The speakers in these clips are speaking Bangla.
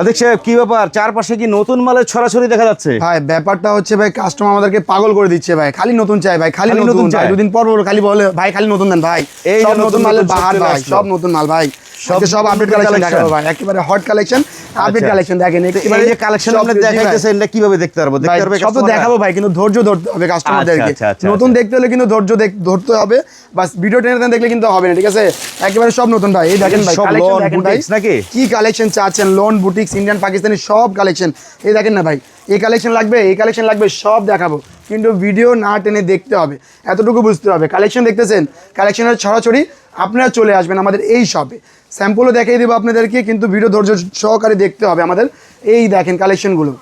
আদিক সাহেব কি ব্যাপার? চারপাশে কি নতুন মালের ছড়াছড়ি দেখা যাচ্ছে? ভাই ব্যাপারটা হচ্ছে ভাই কাস্টমার আমাদেরকে পাগল করে দিচ্ছে ভাই। খালি নতুন চাই ভাই খালি নতুন চাই। দুদিন পর পর খালি বলে ভাই খালি নতুন দেন ভাই। এই সব নতুন মাল মালের বাহার ভাই সব নতুন মাল ভাই। সব সব সব আপডেট কালেকশন ভাই একেবারে হট কালেকশন আপডেট। কালেকশন দেখেন একেবারে যে কালেকশন সব আপনি কিছু, জি ভাই। দেখাইতেছেন এটা কীভাবে দেখতে পারব? দেখতে পারবে সব তো দেখাবো ভাই কিন্তু ধৈর্য ধরতে হবে কাস্টমারদেরকে নতুন দেখতে হলে কিন্তু ধৈর্য ধরতে হবে। বাস ভিডিও টেনে টেনে দেখলে কিন্তু হবে না ঠিক আছে? একেবারে সব নতুন ভাই এই দেখেন ভাই কালেকশন দেখেন ভাই। নাকি? কি কালেকশন চাচ্ছেন লোন বুটিক্স ইন্ডিয়ান পাকিস্তানি সব কালেকশন এই দেখেন না ভাই এই কালেকশন লাগবে এই কালেকশন লাগবে সব দেখাবো। কিন্তু ভিডিও না টেনে দেখতে হবে। এতটুকু বুঝতে হবে। কালেকশন দেখতেছেন? কালেকশনের ছড়াছড়ি আপনারা চলে আসবেন আমাদের এই শপে স্যাম্পলও দেখিয়ে দেবো আপনাদেরকে কিন্তু ভিডিও ধৈর্য সহকারে দেখতে হবে আমাদের। এই দেখেন কালেকশনগুলো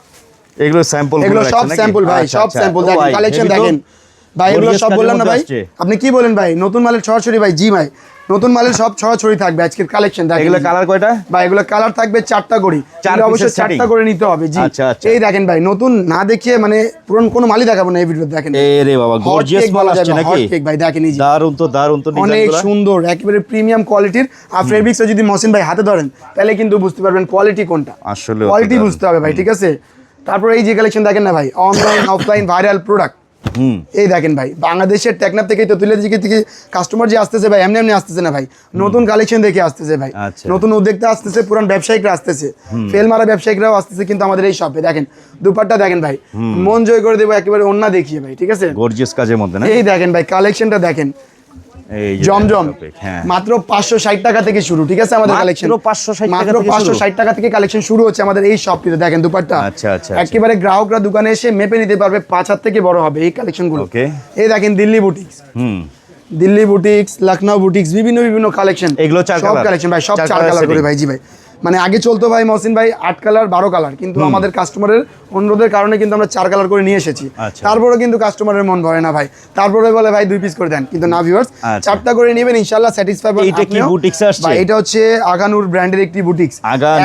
এগুলো স্যাম্পল এগুলো সব স্যাম্পল ভাই আচ্ছা, সব স্যাম্পল দেখেন কালেকশন দেখেন। ভাই এগুলো সব বললাম না ভাই? আপনি কি বলেন ভাই? নতুন মালের ছড়াছড়ি ভাই জি ভাই। নতুন মালের সব ছড়াছড়ি থাকবে আজকের কালেকশন দেখেন এগুলো কালার কয়টা? ভাই এগুলো কালার থাকবে চারটা করে চার অবশ্যই চারটা? করে নিতে হবে জি। আচ্ছা, আচ্ছা। এই দেখেন ভাই নতুন না দেখিয়ে মানে পুরন কোনো মালই দেখাবো না এই ভিডিও দেখেন এ রে বাবা গর্জিয়াস মাল আসছে নাকি? কেক ভাই দেখেন এই দারুণ তো দারুণ তো অনেক সুন্দর একেবারে প্রিমিয়াম কোয়ালিটির আর ফেব্রিক্সটা যদি মসিন ভাই হাতে ধরেন তাহলে কিন্তু বুঝতে পারবেন কোয়ালিটি কোনটা। আসলে কোয়ালিটি বুঝতে হবে ভাই ঠিক আছে? তারপর এই যে কালেকশন দেখেন না ভাই অনলাইন অফলাইন ভাইরাল প্রোডাক্ট এই দেখেন ভাই বাংলাদেশের টেকনাফ থেকে তেতুলিয়া দিকে থেকে কাস্টমার যে আসতেছে ভাই এমনি এমনি আসতেছে না ভাই। নতুন কালেকশন দেখে আসতেছে ভাই। আচ্ছা। নতুন উদ্যোক্তা আসতেছে পুরান ব্যবসায়িকরা আসতেছে। ফেল মারা ব্যবসায়িকরাও আসতেছে কিন্তু আমাদের এই শপে দেখেন দুপাট্টা দেখেন ভাই। মন জয় করে দেবো একেবারে অন্য দেখিয়ে ভাই ঠিক আছে? গর্জিয়াস কাজের মধ্যে এই দেখেন ভাই কালেকশনটা দেখেন। জমজম। হ্যাঁ। মাত্র পাঁচশো ষাট টাকা থেকে শুরু ঠিক আছে আমাদের কালেকশন মাত্র পাঁচশো? ষাট টাকা থেকে কালেকশন শুরু হচ্ছে আমাদের এই শপটিতে দেখেন দুপারটা আচ্ছা, আচ্ছা, আচ্ছা। একেবারে গ্রাহকরা দোকানে এসে মেপে নিতে পারবে পাঁচ হাত থেকে বড় হবে এই কালেকশনগুলো এই দেখেন দিল্লি বুটিক্স হুম। দিল্লি বুটিক্স লখনৌ বুটিক্স বিভিন্ন বিভিন্ন কালেকশন এগুলো চার সব কালেকশন ভাই সব চার কালার করে? ভাই জি ভাই। মানে আগে চলতো ভাই মহসিন ভাই আট কালার বারো কালার কিন্তু আমাদের কাস্টমারের অনুরোধের কারণে কিন্তু আমরা চার কালার করে নিয়ে এসেছি। আচ্ছা। তারপরে কিন্তু কাস্টমারের মন ভরে না ভাই। তারপরে বলে ভাই দুই পিস করে দেন। কিন্তু না ভিউয়ার্স আচ্ছা। চারটা করে নেবেন ইনশাআল্লাহ স্যাটিসফাই কি আসছে? ভাই এটা হচ্ছে আগানুর ব্র্যান্ডের একটি বুটিক্স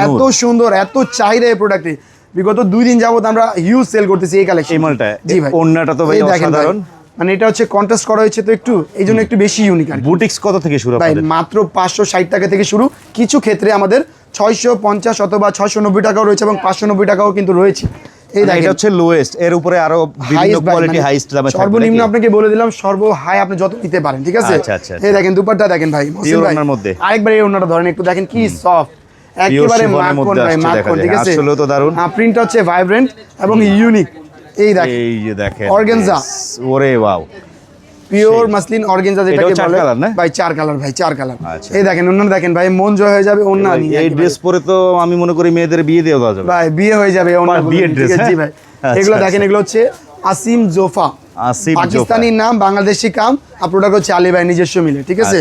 এত সুন্দর এত চাহিদা এই প্রোডাক্টে বিগত দুই দিন যাবত আমরা হিউজ সেল করতেছি এই কালেকশন এই মালটা জি ভাই। ওন্নাটা তো ভাই, অসাধারণ। মানে এটা হচ্ছে কন্ট্রাস্ট করা হয়েছে তো একটু এই জন্য একটু বেশি ইউনিক আর বুটিক্স কত থেকে শুরু ভাই মাত্র পাঁচশো ষাট টাকা থেকে শুরু। কিছু ক্ষেত্রে আমাদের ছয়শো পঞ্চাশ অথবা ছয়শো নব্বই টাকাও রয়েছে এবং পাঁচশো নব্বই টাকাও কিন্তু রয়েছে। এই মানে দেখেন। এটা হচ্ছে লোয়েস্ট এর উপরে আরও বিভিন্ন কোয়ালিটি মানে হাইস্ট দামে সর্বনিম্ন আপনাকে বলে দিলাম সর্ব হাই আপনি যত নিতে পারেন ঠিক আছে? আচ্ছা, আচ্ছা, এই দেখেন দুপাট্টা দেখেন ভাই মহসিন ভাই। মধ্যে। আরেকবার এই ওনাটা ধরেন একটু দেখেন কি সফট একেবারে মাখন ভাই মাখন ঠিক আছে? আসলেও তো দারুণ। হ্যাঁ প্রিন্টটা হচ্ছে ভাইব্রেন্ট এবং ইউনিক এই দেখেন। এই যে দেখেন। Yes, ওরে ওয়াও পিওর মাসলিন অর্গেনজা যেটাকে বলে ভাই চার কালার ভাই চার কালার আচ্ছা। এই দেখেন অন্য দেখেন ভাই মন জয় হয়ে যাবে অন্য নিয়ে এই ড্রেস পরে তো আমি মনে করি মেয়েদের বিয়ে দেওয়া যাবে। ভাই বিয়ে হয়ে যাবে অন্য বা বিয়ের dress, জি হ্যাঁ? ভাই। আচ্ছা, এগুলো আচ্ছা। দেখেন এগুলো হচ্ছে আসিম জোফা। আসিফ পাকিস্তানি নাম বাংলাদেশি কাম আর প্রোডাক্ট হচ্ছে আলী ভাই নিজস্ব মিলে ঠিক আছে?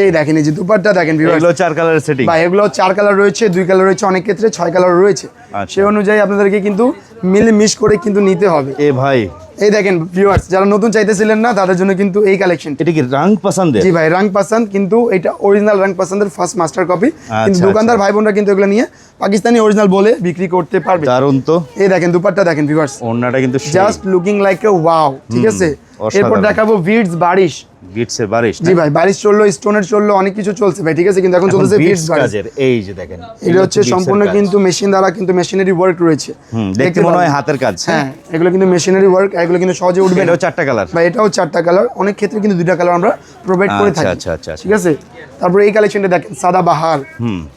এই দেখেন এই যে দুপাট্টা দেখেন এগুলো চার কালারের সেটিং ভাই এগুলো চার কালার রয়েছে দুই কালার রয়েছে অনেক ক্ষেত্রে ছয় কালার রয়েছে। সেই অনুযায়ী আপনাদেরকে কিন্তু মিলে মিশ করে কিন্তু নিতে হবে। এ ভাই এই দেখেন ভিউয়ার্স যারা নতুন চাইতেছিলেন না তাদের জন্য কিন্তু এই কালেকশন এটা কি রং পছন্দ জি ভাই রং পছন্দ কিন্তু এটা অরিজিনাল রং পছন্দের ফার্স্ট মাস্টার কপি কিন্তু আচ্ছা, দোকানদার ভাই বোনরা কিন্তু এগুলো নিয়ে পাকিস্তানি অরিজিনাল বলে বিক্রি করতে পারবে। দারুণ তো। এই দেখেন দুপাট্টা দেখেন ভিউয়ার্স ওন্নাটা কিন্তু just looking like a wow ঠিক আছে। এরপর দেখাবো ভিডস বারিশ। গিটসের বারিশ জি ভাই বারিশ চলল স্টোনের চলল অনেক কিছু চলছে ভাই ঠিক আছে? কিন্তু এখন চলতেছে ভিডস কাজের এই যে দেখেন এটা হচ্ছে সম্পূর্ণ কিন্তু মেশিন দ্বারা কিন্তু মেশিনারি ওয়ার্ক রয়েছে। দেখতে মনে হয় হাতের কাজ। হ্যাঁ এগুলো কিন্তু মেশিনারি ওয়ার্ক এগুলো কিন্তু সহজে উঠবে এটাও চারটা কালার ভাই এটাও চারটা কালার অনেক ক্ষেত্রে কিন্তু দুইটা কালার আমরা প্রোভাইড করে আচ্ছা, থাকি। আচ্ছা, আচ্ছা, আচ্ছা। ঠিক আছে? তারপরে এই কালেকশনটা দেখেন সাদা বাহার।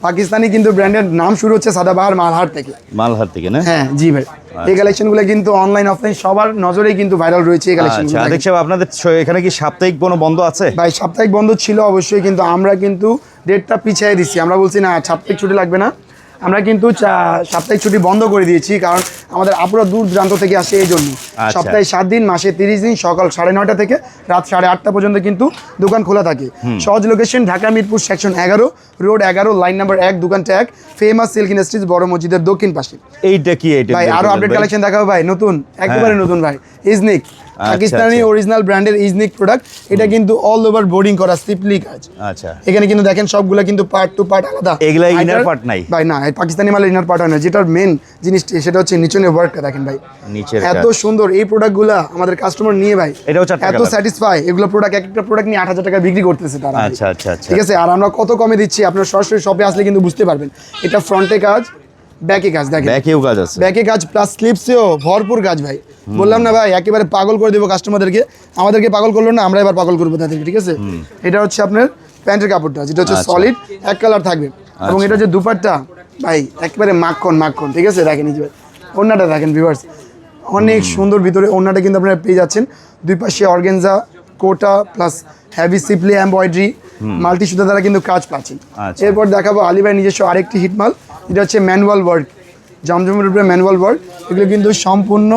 পাকিস্তানি কিন্তু ব্র্যান্ডের নাম শুরু হচ্ছে সাদা বাহার মালহার থেকে। মালহার থেকে না? হ্যাঁ জি ভাই। এই কালেকশনগুলো কিন্তু অনলাইন অফলাইন সবার নজরে কিন্তু ভাইরাল রয়েছে এই কালেকশন আচ্ছা আদিক আপনাদের এখানে কি সাপ্তাহিক কোনো বন্ধ আছে? ভাই সাপ্তাহিক বন্ধ ছিল অবশ্যই কিন্তু আমরা কিন্তু ডেটটা পিছিয়ে দিচ্ছি। আমরা বলছি না সাপ্তাহিক ছুটি লাগবে না। আমরা কিন্তু সাপ্তাহিক ছুটি বন্ধ করে দিয়েছি কারণ আমাদের আপুরা দূর দূরান্ত থেকে আসে এই জন্য। আচ্ছা। সপ্তাহে সাত দিন মাসে তিরিশ দিন সকাল সাড়ে নয়টা থেকে রাত সাড়ে আটটা পর্যন্ত কিন্তু দোকান খোলা থাকে। সহজ লোকেশন ঢাকা মিরপুর সেকশন এগারো রোড এগারো লাইন নাম্বার এক দোকানটা এক ফেমাস সিল্ক ইন্ডাস্ট্রিজ বড় মসজিদের দক্ষিণ পাশে। এইটা কি ভাই আরও আপডেট কালেকশন দেখাবো ভাই নতুন একেবারে নতুন ভাই। ইজনিক পাকিস্তানি আচ্ছা। অরিজিনাল ব্র্যান্ডের ইজনিক প্রোডাক্ট এটা কিন্তু অল ওভার বোর্ডিং করা স্লিপলি কাজ। আচ্ছা। এখানে কিন্তু দেখেন সবগুলো কিন্তু পার্ট টু পার্ট আলাদা। এগুলা এটার- part নাই? ভাই না পাকিস্তানি মালের ইনার পার্ট হয় না। যেটার মেন জিনিসটি সেটা হচ্ছে নিচনের ওয়ার্কটা দেখেন ভাই। নিচের এত সুন্দর এই প্রোডাক্টগুলা আমাদের কাস্টমার নিয়ে ভাই এটাও এত স্যাটিসফাই এগুলো প্রোডাক্ট এক একটা প্রোডাক্ট নিয়ে আট হাজার টাকা বিক্রি করতেছে তারা। আচ্ছা, আচ্ছা, আচ্ছা। ঠিক আছে? আর আমরা কত কমে দিচ্ছি আপনার সরাসরি শপে আসলে কিন্তু বুঝতে পারবেন। এটা ফ্রন্টে কাজ ব্যাকে কাজ দেখেন। ব্যাকেও কাজ আছে। ব্যাকে কাজ প্লাস স্লিপসেও ভরপুর কাজ ভাই। বললাম না ভাই একেবারে পাগল করে দেবো কাস্টমারদেরকে আমাদেরকে পাগল করল না আমরা এবার পাগল করব তাদেরকে ঠিক আছে? এটা হচ্ছে আপনার প্যান্টের কাপড়টা যেটা হচ্ছে আচ্ছা। সলিড এক কালার থাকবে। এবং এটা হচ্ছে দুপাট্টা ভাই একেবারে মাখন মাখন ঠিক আছে? দেখেন এই যে ওড়নাটা দেখেন ভিউয়ার্স অনেক সুন্দর ভিতরে ওড়নাটা কিন্তু আপনারা পেয়ে যাচ্ছেন। দুই পাশে অর্গেনজা কোটা প্লাস হ্যাভি সিপলি এমব্রয়ডারি মাল্টি সুতা দ্বারা কিন্তু কাজ পাচ্ছেন। আচ্ছা। এরপর দেখাবো আলী ভাই নিজস্ব আরেকটি হিটমাল। যেটা হচ্ছে ম্যানুয়াল ওয়ার্ক জমজমের উপরে ম্যানুয়াল ওয়ার্ক এগুলো কিন্তু সম্পূর্ণ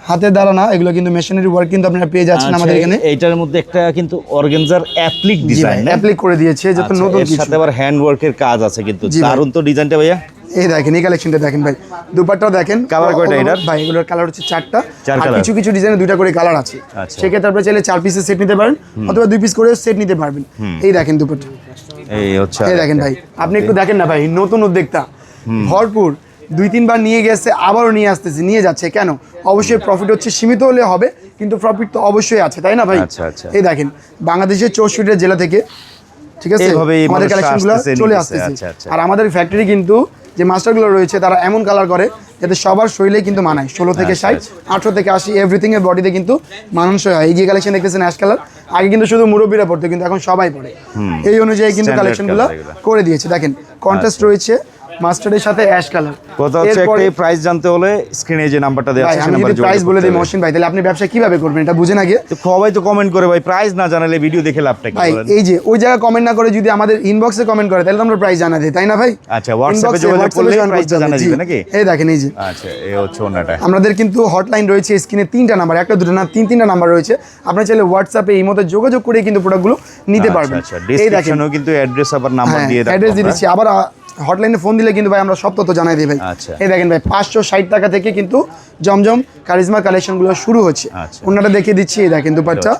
হাতে দ্বারা না এগুলো কিন্তু মেশিনারি ওয়ার্ক কিন্তু আপনারা পেয়ে যাচ্ছেন আমাদের আচ্ছা, এখানে। এইটার মধ্যে একটা কিন্তু অর্গেনজার অ্যাপ্লিক ডিজাইন অ্যাপ্লিক করে দিয়েছে যত আচ্ছা, নতুন কিছু। সাথে আবার হ্যান্ড ওয়ার্কের কাজ আছে কিন্তু। দারুণ তো ডিজাইনটা ভাইয়া। এই দেখেন এই কালেকশনটা দেখেন ভাই। দুপাট্টাও দেখেন। Colour কয়টা এটার? ভাই এগুলোর কালার হচ্ছে চারটা। আর কিছু কিছু ডিজাইনে দুইটা করে কালার আছে। আচ্ছা। সেক্ষেত্রে চাইলে চার পিসের সেট নিতে পারেন অথবা দুই পিস করে সেট নিতে পারবেন। এই দেখেন দুপাট্টা। এই হচ্ছে এই দেখেন ভাই আপনি একটু দেখেন না ভাই নতুন উদ্যোক্তা। ভরপুর। দুই তিনবার নিয়ে গেছে আবারও নিয়ে আসতেছে নিয়ে যাচ্ছে। কেন? অবশ্যই প্রফিট হচ্ছে সীমিত হলে হবে কিন্তু প্রফিট তো অবশ্যই আছে তাই না ভাই? আচ্ছা, আচ্ছা। এই দেখেন বাংলাদেশের চৌষট্টি জেলা থেকে ঠিক আছে? আমাদের কালেকশনগুলো চলে আসতেছে। আর আমাদের ফ্যাক্টরি কিন্তু যে মাস্টারগুলো রয়েছে তারা এমন কালার করে যাতে সবার শরীরে কিন্তু মানায়। ষোলো থেকে আচ্ছা, ষাট আঠেরো থেকে আশি এভরিথিং এর বডিতে কিন্তু মানুষ হয়। এই যে কালেকশন দেখতেছেন অ্যাশ কালার আগে কিন্তু শুধু মুরব্বীরা পড়তো কিন্তু এখন সবাই পড়ে। এই অনুযায়ী কিন্তু কালেকশনগুলো করে দিয়েছে। দেখেন কন্ট্রাস্ট রয়েছে। মাস্টার্ডের সাথে অ্যাশ কালার। কথা হচ্ছে একটা প্রাইস জানতে হলে স্ক্রিনে যে নাম্বারটা দেওয়া আছে সেই নাম্বারে প্রাইস বলে দিই। মহসিন ভাই তাহলে আপনি ব্যবসা কীভাবে করবেন এটা বুঝেন আগে? তো সবাই তো কমেন্ট করে ভাই প্রাইস না জানালে ভিডিও দেখে লাভটা কি ভাই বলেন? এই যে ওই জায়গায় কমেন্ট না করে যদি আমাদের ইনবক্সে কমেন্ট করে তাহলে তো আমরা প্রাইস জানা দিই তাই না ভাই? আচ্ছা, WhatsApp এ Inbox যোগাযোগ করলে হবে, জানা জি। দিবে নাকি? এই দেখেন এই যে। আচ্ছা এই হচ্ছে ওনাটা। আমাদের কিন্তু হটলাইন রয়েছে স্ক্রিনে তিনটা নাম্বার একটা দুটো না তিন তিনটা নাম্বার রয়েছে। আপনি চাইলে হোয়াটসঅ্যাপে এই মতো যোগাযোগ করে কিন্তু প্রোডাক্টগুলো নিতে পারবেন। আচ্ছা ডেসক্রিপশনেও কিন্তু অ্যাড্রেস আবার নাম্বার হ্যাঁ দিয়ে রাখব অ্যাড্রেস দিয়ে দিচ্ছি। আবার হটলাইনে ফোন দিলে কিন্তু ভাই আমরা সব তথ্য জানাই দিই ভাই। আচ্ছা। এই দেখেন ভাই পাঁচশো ষাট টাকা থেকে কিন্তু জমজম কারিজমা কালেকশনগুলো শুরু হচ্ছে। আচ্ছা। ওনাটা দেখিয়ে দিচ্ছি এই দেখেন দুপাট্টা।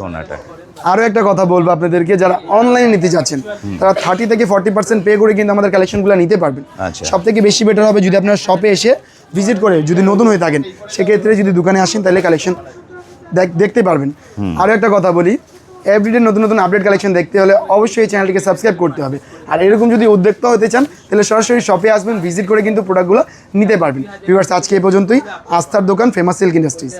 আরও একটা কথা বলব আপনাদেরকে যারা অনলাইনে নিতে চাচ্ছেন তারা থার্টি থেকে ফর্টি পার্সেন্ট পে করে কিন্তু আমাদের কালেকশনগুলো নিতে পারবেন। আচ্ছা। সব থেকে বেশি বেটার হবে যদি আপনার শপে এসে ভিজিট করে যদি নতুন হয়ে থাকেন সেক্ষেত্রে যদি দোকানে আসেন তাহলে কালেকশন দেখতে পারবেন। আরও একটা কথা বলি এভরিডে নতুন নতুন আপডেট কালেকশন দেখতে হলে অবশ্যই এই চ্যানেলটিকে সাবস্ক্রাইব করতে হবে। আর এরকম যদি উদ্যোক্তা হতে চান, তাহলে সরাসরি শপে আসবেন ভিজিট করে কিন্তু প্রোডাক্টগুলো নিতে পারবেন। ভিউয়ার্স আজকে এই পর্যন্তই। আস্থার দোকান ফেমাস সিল্ক ইন্ডাস্ট্রিজ